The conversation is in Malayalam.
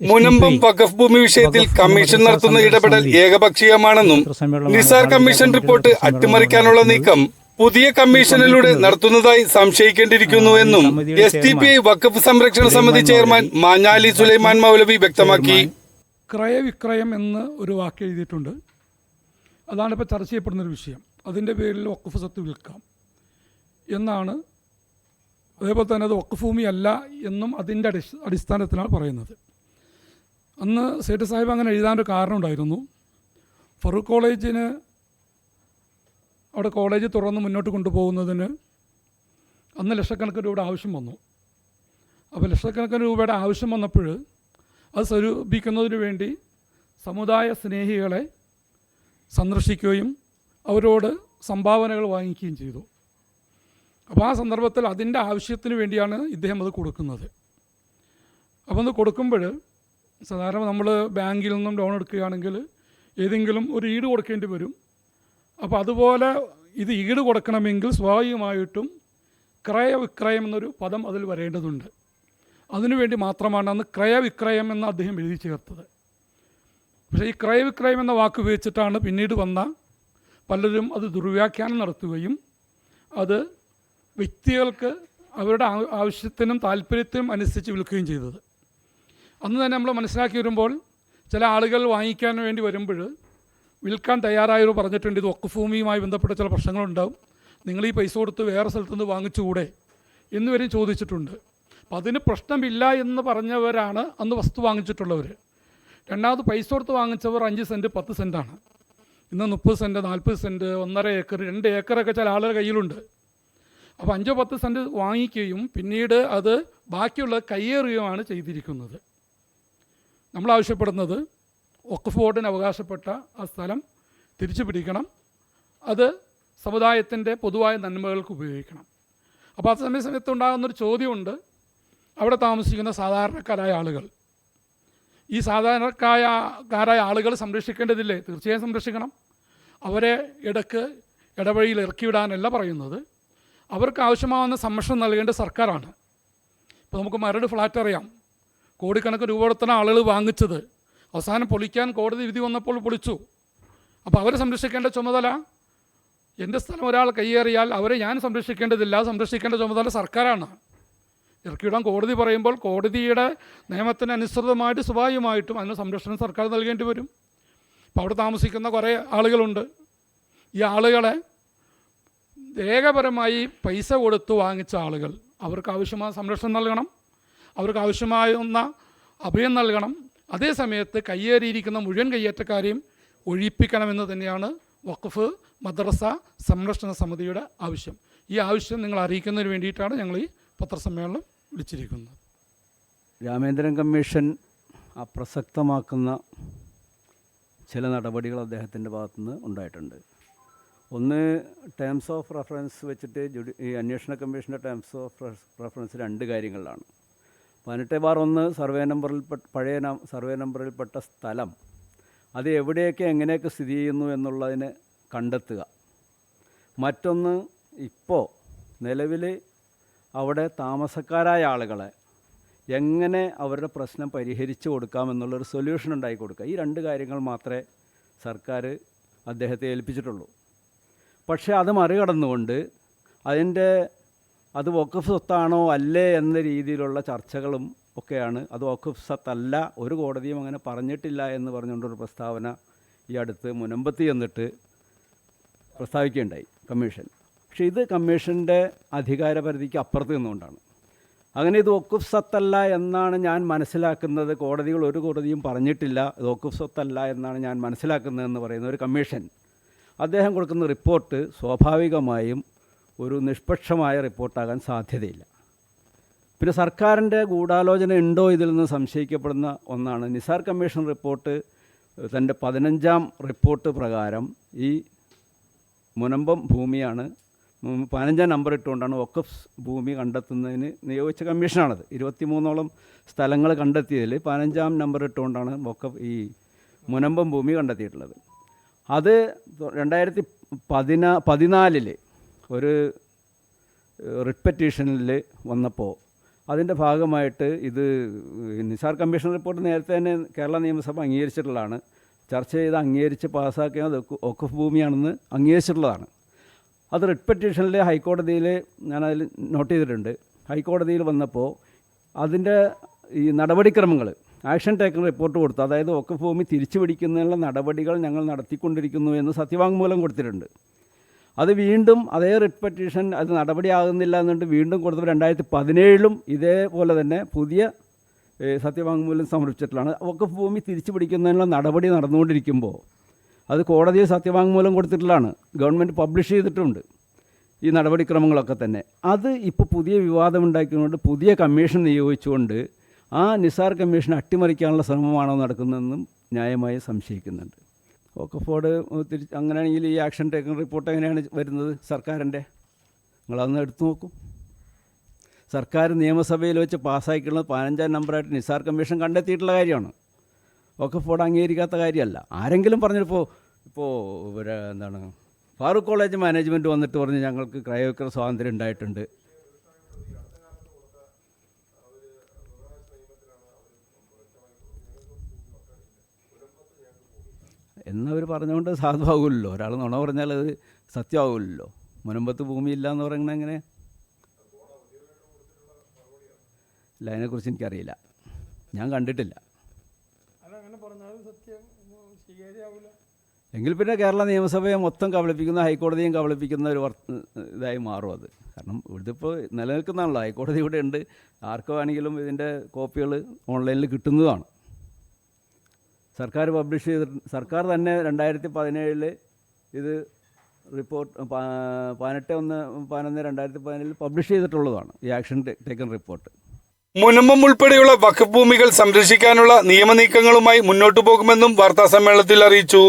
മുനമ്പം വഖഫ് ഭൂമി വിഷയത്തിൽ കമ്മീഷൻ നടത്തുന്ന ഇടപെടൽ ഏകപക്ഷീയമാണെന്നും നിസാർ കമ്മീഷൻ റിപ്പോർട്ട് അട്ടിമറിക്കാനുള്ള നീക്കം പുതിയ കമ്മീഷനിലൂടെ നടത്തുന്നതായി സംശയിക്കേണ്ടിയിരിക്കുന്നുവെന്നും എസ് ടി പി ഐ വഖഫ് സംരക്ഷണ സമിതി ചെയർമാൻ മാഞ്ഞാലി സുലൈമാൻ മൗലവി വ്യക്തമാക്കി. ക്രയവിക്രയം എന്ന് ഒരു വാക്ക് എഴുതിയിട്ടുണ്ട്. അതാണ് ഇപ്പോൾ ചർച്ച ചെയ്യപ്പെടുന്ന ഒരു വിഷയം. അതിന്റെ പേരിൽ വഖഫ് സ്വത്ത് വിൽക്കാം എന്നാണ്. അതേപോലെ തന്നെ അത് വഖഫ് ഭൂമിയല്ല എന്നും അതിന്റെ അടിസ് അടിസ്ഥാനത്തിലാണ് പറയുന്നത്. അന്ന് സേട്ട് സാഹിബ് അങ്ങനെ എഴുതാനൊരു കാരണം ഉണ്ടായിരുന്നു ഫറൂഖ് കോളേജിന് അവിടെ കോളേജ് തുറന്ന് മുന്നോട്ട് കൊണ്ടുപോകുന്നതിന് അന്ന് ലക്ഷക്കണക്കിന് രൂപയുടെ ആവശ്യം വന്നു. അപ്പോൾ ലക്ഷക്കണക്കിന് രൂപയുടെ ആവശ്യം വന്നപ്പോൾ അത് സ്വരൂപിക്കുന്നതിന് വേണ്ടി സമുദായ സ്നേഹികളെ സന്ദർശിക്കുകയും അവരോട് സംഭാവനകൾ വാങ്ങിക്കുകയും ചെയ്തു. അപ്പോൾ ആ സന്ദർഭത്തിൽ അതിന്റെ ആവശ്യത്തിന് വേണ്ടിയാണ് ഇദ്ദേഹം അത് കൊടുക്കുന്നത്. അപ്പോൾ അത് കൊടുക്കുമ്പോൾ സാധാരണ നമ്മൾ ബാങ്കിൽ നിന്നും ലോൺ എടുക്കുകയാണെങ്കിൽ ഏതെങ്കിലും ഒരു ഈട് കൊടുക്കേണ്ടി വരും. അപ്പോൾ അതുപോലെ ഇത് ഈട് കൊടുക്കണമെങ്കിൽ സ്വാഭാവികമായിട്ടും ക്രയവിക്രയം എന്നൊരു പദം അതിൽ വരേണ്ടതുണ്ട്. അതിനുവേണ്ടി മാത്രമാണ് അന്ന് ക്രയവിക്രയം എന്ന് അദ്ദേഹം എഴുതി ചേർത്തത്. പക്ഷേ ഈ ക്രയവിക്രയം എന്ന വാക്ക് ഉപയോഗിച്ചിട്ടാണ് പിന്നീട് വന്ന പലരും അത് ദുർവ്യാഖ്യാനം നടത്തുകയും അത് വ്യക്തികൾക്ക് അവരുടെ ആവശ്യത്തിനും താല്പര്യത്തിനും അനുസരിച്ച് വിൽക്കുകയും ചെയ്തത്. അന്ന് തന്നെ നമ്മൾ മനസ്സിലാക്കി വരുമ്പോൾ ചില ആളുകൾ വാങ്ങിക്കാൻ വേണ്ടി വരുമ്പോൾ വിൽക്കാൻ തയ്യാറായവർ പറഞ്ഞിട്ടുണ്ട് ഇത് ഒക്കഭൂമിയുമായി ബന്ധപ്പെട്ട ചില പ്രശ്നങ്ങളുണ്ടാവും. നിങ്ങൾ ഈ പൈസ കൊടുത്ത് വേറെ സ്ഥലത്തു നിന്ന് വാങ്ങിച്ചുകൂടെ എന്നുവരെയും ചോദിച്ചിട്ടുണ്ട്. അപ്പം അതിന് പ്രശ്നമില്ല എന്ന് പറഞ്ഞവരാണ് അന്ന് വസ്തു വാങ്ങിച്ചിട്ടുള്ളവർ രണ്ടാമത് പൈസ കൊടുത്ത് വാങ്ങിച്ചവർ അഞ്ച് സെന്റ് പത്ത് സെന്റാണ് ഇന്ന് മുപ്പത് സെന്റ് നാൽപ്പത് സെന്റ് ഒന്നര ഏക്കർ രണ്ട് ഏക്കറൊക്കെ ചില ആളുകളുടെ കയ്യിലുണ്ട്. അപ്പോൾ അഞ്ചോ പത്ത് സെന്റ് വാങ്ങിക്കുകയും പിന്നീട് അത് ബാക്കിയുള്ള കയ്യേറുകയുമാണ് ചെയ്തിരിക്കുന്നത്. നമ്മൾ ആവശ്യപ്പെടുന്നത് വഖഫ് ബോർഡിന് അവകാശപ്പെട്ട ആ സ്ഥലം തിരിച്ചു പിടിക്കണം. അത് സമുദായത്തിന്റെ പൊതുവായ നന്മകൾക്ക് ഉപയോഗിക്കണം. അപ്പോൾ ആ സമയ സമയത്ത് ഉണ്ടാകുന്നൊരു ചോദ്യമുണ്ട്. അവിടെ താമസിക്കുന്ന സാധാരണക്കാരായ ആളുകൾ. ഈ സാധാരണക്കാരായ കാരായ ആളുകൾ സംരക്ഷിക്കേണ്ടതില്ലേ? തീർച്ചയായും സംരക്ഷിക്കണം. അവരെ ഇടയ്ക്ക് ഇടവഴിയിൽ ഇറക്കിവിടാനല്ല പറയുന്നത്. അവർക്ക് ആവശ്യമാവുന്ന സംരക്ഷണം നൽകേണ്ട സർക്കാരാണ്. ഇപ്പോൾ നമുക്ക് മരട് ഫ്ലാറ്റ് അറിയാം. കോടിക്കണക്കിന് രൂപ കൊടുത്താണ് ആളുകൾ വാങ്ങിച്ചത്. അവസാനം പൊളിക്കാൻ കോടതി വിധി വന്നപ്പോൾ പൊളിച്ചു. അപ്പോൾ അവരെ സംരക്ഷിക്കേണ്ട ചുമതല എന്റെ സ്ഥലം ഒരാൾ കയ്യേറിയാൽ അവരെ ഞാൻ സംരക്ഷിക്കേണ്ടതില്ല. സംരക്ഷിക്കേണ്ട ചുമതല സർക്കാരാണ്. ഇറക്കിയിടാൻ കോടതി പറയുമ്പോൾ കോടതിയുടെ നിയമത്തിന് അനുസൃതമായിട്ട് സ്വഭാവമായിട്ടും അതിന് സംരക്ഷണം സർക്കാർ നൽകേണ്ടി വരും. അപ്പോൾ അവിടെ താമസിക്കുന്ന കുറേ ആളുകളുണ്ട്. ഈ ആളുകളെ രേഖപരമായി പൈസ കൊടുത്ത് വാങ്ങിച്ച ആളുകൾ. അവർക്ക് ആവശ്യമായ സംരക്ഷണം നൽകണം. അവർക്ക് ആവശ്യമായുന്ന അഭയം നൽകണം. അതേ സമയത്ത് കയ്യേറിയിരിക്കുന്ന മുഴുവൻ കയ്യേറ്റക്കാരെയും ഒഴിപ്പിക്കണമെന്ന് തന്നെയാണ് വഖഫ് മദ്രസ സംരക്ഷണ സമിതിയുടെ ആവശ്യം. ഈ ആവശ്യം നിങ്ങൾ അറിയിക്കുന്നതിന് വേണ്ടിയിട്ടാണ് ഞങ്ങൾ ഈ പത്രസമ്മേളനം വിളിച്ചിരിക്കുന്നത്. രാമേന്ദ്രൻ കമ്മീഷൻ അപ്രസക്തമാക്കുന്ന ചില നടപടികൾ അദ്ദേഹത്തിന്റെ ഭാഗത്തുനിന്ന് ഉണ്ടായിട്ടുണ്ട്. ഒന്ന് ടേംസ് ഓഫ് റെഫറൻസ് വെച്ചിട്ട് ജുഡി ഈ അന്വേഷണ കമ്മീഷന്റെ ടേംസ് ഓഫ് റെഫറൻസ് രണ്ട് കാര്യങ്ങളിലാണ്. പതിനെട്ട് ബാർ ഒന്ന് സർവേ നമ്പറിൽ പഴയ സർവേ നമ്പറിൽപ്പെട്ട സ്ഥലം അത് എവിടെയൊക്കെ എങ്ങനെയൊക്കെ സ്ഥിതി ചെയ്യുന്നു എന്നുള്ളതിന് കണ്ടെത്തുക. മറ്റൊന്ന് ഇപ്പോൾ നിലവിൽ അവിടെ താമസക്കാരായ ആളുകളെ എങ്ങനെ അവരുടെ പ്രശ്നം പരിഹരിച്ചു കൊടുക്കാമെന്നുള്ളൊരു സൊല്യൂഷൻ ഉണ്ടാക്കി കൊടുക്കുക. ഈ രണ്ട് കാര്യങ്ങൾ മാത്രമേ സർക്കാർ അദ്ദേഹത്തെ ഏൽപ്പിച്ചിട്ടുള്ളൂ. പക്ഷേ അത് മറികടന്നുകൊണ്ട് അതിന്റെ അത് വഖഫ് സ്വത്താണോ അല്ലേ എന്ന രീതിയിലുള്ള ചർച്ചകളും ഒക്കെയാണ്. അത് വഖഫ് സ്വത്തല്ല ഒരു കോടതിയും അങ്ങനെ പറഞ്ഞിട്ടില്ല എന്ന് പറഞ്ഞുകൊണ്ടൊരു പ്രസ്താവന ഈ അടുത്ത് മുനമ്പത്തി എന്നിട്ട് പ്രസ്താവിക്കുകയുണ്ടായി കമ്മീഷൻ. പക്ഷേ ഇത് കമ്മീഷന്റെ അധികാരപരിധിക്ക് അപ്പുറത്ത് നിന്നുകൊണ്ടാണ്. അങ്ങനെ ഇത് വഖഫ് സ്വത്തല്ല എന്നാണ് ഞാൻ മനസ്സിലാക്കുന്നത്. കോടതികൾ ഒരു കോടതിയും പറഞ്ഞിട്ടില്ല. ഇത് വഖഫ് സ്വത്തല്ല എന്നാണ് ഞാൻ മനസ്സിലാക്കുന്നതെന്ന് പറയുന്ന ഒരു കമ്മീഷൻ. അദ്ദേഹം കൊടുക്കുന്ന റിപ്പോർട്ട് സ്വാഭാവികമായും ഒരു നിഷ്പക്ഷമായ റിപ്പോർട്ടാകാൻ സാധ്യതയില്ല. പിന്നെ സർക്കാരിന്റെ ഗൂഢാലോചന ഉണ്ടോ ഇതിൽ നിന്ന് സംശയിക്കപ്പെടുന്ന ഒന്നാണ്. നിസാർ കമ്മീഷൻ റിപ്പോർട്ട് തന്റെ പതിനഞ്ചാം റിപ്പോർട്ട് പ്രകാരം ഈ മുനമ്പം ഭൂമിയാണ് പതിനഞ്ചാം നമ്പർ ഇട്ടുകൊണ്ടാണ് വക്കഫ് ഭൂമി കണ്ടെത്തുന്നതിന് നിയോഗിച്ച കമ്മീഷനാണത്. ഇരുപത്തിമൂന്നോളം സ്ഥലങ്ങൾ കണ്ടെത്തിയതിൽ പതിനഞ്ചാം നമ്പർ ഇട്ടുകൊണ്ടാണ് വക്കഫ് ഈ മുനമ്പം ഭൂമി കണ്ടെത്തിയിട്ടുള്ളത്. അത് രണ്ടായിരത്തി പതിനാ പതിനാലിൽ ഒരു റിട്ട് വന്നപ്പോൾ അതിന്റെ ഭാഗമായിട്ട് ഇത് നിസാർ കമ്മീഷൻ റിപ്പോർട്ട് നേരത്തെ തന്നെ കേരള നിയമസഭ അംഗീകരിച്ചിട്ടുള്ളതാണ്. ചർച്ച ചെയ്ത് അംഗീകരിച്ച് പാസ്സാക്കിയത് ഒക്കഫ് ഭൂമിയാണെന്ന് അംഗീകരിച്ചിട്ടുള്ളതാണ്. അത് റിട്ട് പെറ്റീഷനിൽ ഹൈക്കോടതിയിൽ ഞാനതിൽ നോട്ട് ചെയ്തിട്ടുണ്ട്. ഹൈക്കോടതിയിൽ വന്നപ്പോൾ അതിന്റെ ഈ നടപടിക്രമങ്ങൾ ആക്ഷൻ ടേക്കൺ റിപ്പോർട്ട് കൊടുത്തു അതായത് ഒക്കഫ് ഭൂമി തിരിച്ചു പിടിക്കുന്നതിനുള്ള നടപടികൾ ഞങ്ങൾ നടത്തിക്കൊണ്ടിരിക്കുന്നു എന്ന് സത്യവാങ്മൂലം കൊടുത്തിട്ടുണ്ട്. അത് വീണ്ടും അതേ റിട്ട് പെറ്റീഷൻ അത് നടപടിയാകുന്നില്ല എന്നിട്ട് വീണ്ടും കൊടുത്തപ്പോൾ രണ്ടായിരത്തി പതിനേഴിലും ഇതേപോലെ തന്നെ പുതിയ സത്യവാങ്മൂലം സമർപ്പിച്ചിട്ടുള്ളതാണ്. വക്കഫ് ഭൂമി തിരിച്ചു പിടിക്കുന്നതിനുള്ള നടപടി നടന്നുകൊണ്ടിരിക്കുമ്പോൾ അത് കോടതിയിൽ സത്യവാങ്മൂലം കൊടുത്തിട്ടുള്ളതാണ്. ഗവൺമെന്റ് പബ്ലിഷ് ചെയ്തിട്ടുണ്ട് ഈ നടപടിക്രമങ്ങളൊക്കെ തന്നെ. അത് ഇപ്പോൾ പുതിയ വിവാദം പുതിയ കമ്മീഷൻ നിയോഗിച്ചുകൊണ്ട് ആ നിസാർ കമ്മീഷൻ അട്ടിമറിക്കാനുള്ള ശ്രമമാണോ നടക്കുന്നതെന്നും ന്യായമായി സംശയിക്കുന്നുണ്ട്. ഓക്കഫോർഡ് തിരിച്ച് അങ്ങനെയാണെങ്കിൽ ഈ ആക്ഷൻ ടേക്കൺ റിപ്പോർട്ട് എങ്ങനെയാണ് വരുന്നത് സർക്കാരിന്റെ? നിങ്ങളതൊന്ന് എടുത്തു നോക്കും. സർക്കാർ നിയമസഭയിൽ വെച്ച് പാസ്സാക്കിയിട്ടുള്ളത് പതിനഞ്ചാം നമ്പറായിട്ട് നിസാർ കമ്മീഷൻ കണ്ടെത്തിയിട്ടുള്ള കാര്യമാണ്. ഓക്കഫോർഡ് അംഗീകരിക്കാത്ത കാര്യമല്ല. ആരെങ്കിലും പറഞ്ഞിപ്പോൾ ഇപ്പോൾ എന്താണ് ഫാറൂഖ് കോളേജ് മാനേജ്മെന്റ് വന്നിട്ട് പറഞ്ഞ് ഞങ്ങൾക്ക് ക്രയോക്കർ സ്വാതന്ത്ര്യം ഉണ്ടായിട്ടുണ്ട്. എന്നവർ പറഞ്ഞുകൊണ്ട് സാധുവാകുമല്ലോ. ഒരാൾ നുണ പറഞ്ഞാൽ അത് സത്യമാകുമല്ലോ. മുനമ്പത്ത് ഭൂമിയില്ല എന്ന് പറയുന്നത് എങ്ങനെ? ഇല്ല അതിനെക്കുറിച്ച് എനിക്കറിയില്ല. ഞാൻ കണ്ടിട്ടില്ല. എങ്കിൽ പിന്നെ കേരള നിയമസഭയെ മൊത്തം കബളിപ്പിക്കുന്ന ഹൈക്കോടതിയും കബളിപ്പിക്കുന്ന ഒരു ഇതായി മാറും അത്. കാരണം ഇവിടുത്തെ ഇപ്പോൾ നിലനിൽക്കുന്നതാണല്ലോ. ഹൈക്കോടതി ഇവിടെ ഉണ്ട്. ആർക്ക് വേണമെങ്കിലും ഇതിന്റെ കോപ്പികൾ ഓൺലൈനിൽ കിട്ടുന്നതാണ്. സർക്കാർ പബ്ലിഷ് ചെയ്ത സർക്കാർ തന്നെ രണ്ടായിരത്തി പതിനേഴിൽ ഇത് റിപ്പോർട്ട് പതിനെട്ട് ഒന്ന് പതിനൊന്ന് രണ്ടായിരത്തി പതിനേഴിൽ പബ്ലിഷ് ചെയ്തിട്ടുള്ളതാണ് ഈ ആക്ഷൻ ടേക്കൺ റിപ്പോർട്ട് മുനമ്പം ഉൾപ്പെടെയുള്ള വഖഫ് സംരക്ഷിക്കാനുള്ള നിയമനീക്കങ്ങളുമായി മുന്നോട്ടു പോകുമെന്നും വാർത്താസമ്മേളനത്തിൽ അറിയിച്ചു.